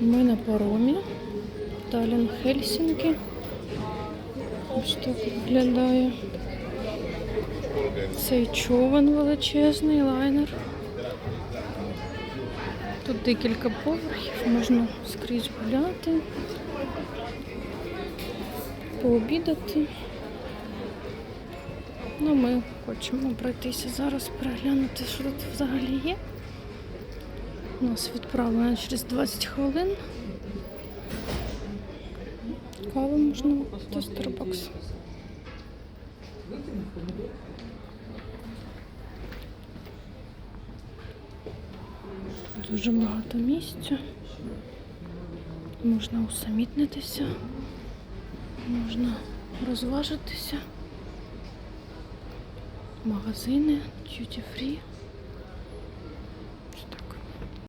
Ми на паромі. Талін Хельсінки. Ось так виглядає. Цей човен величезний лайнер. Тут декілька поверхів, можна скрізь гуляти, пообідати. Ну, ми хочемо пройтися зараз, переглянути, що тут взагалі є. Нас відправлено через 20 хвилин. Каву можна купити Starbucks. Дуже багато місця. Можна усамітнитися, можна розважитися. Магазини, duty free.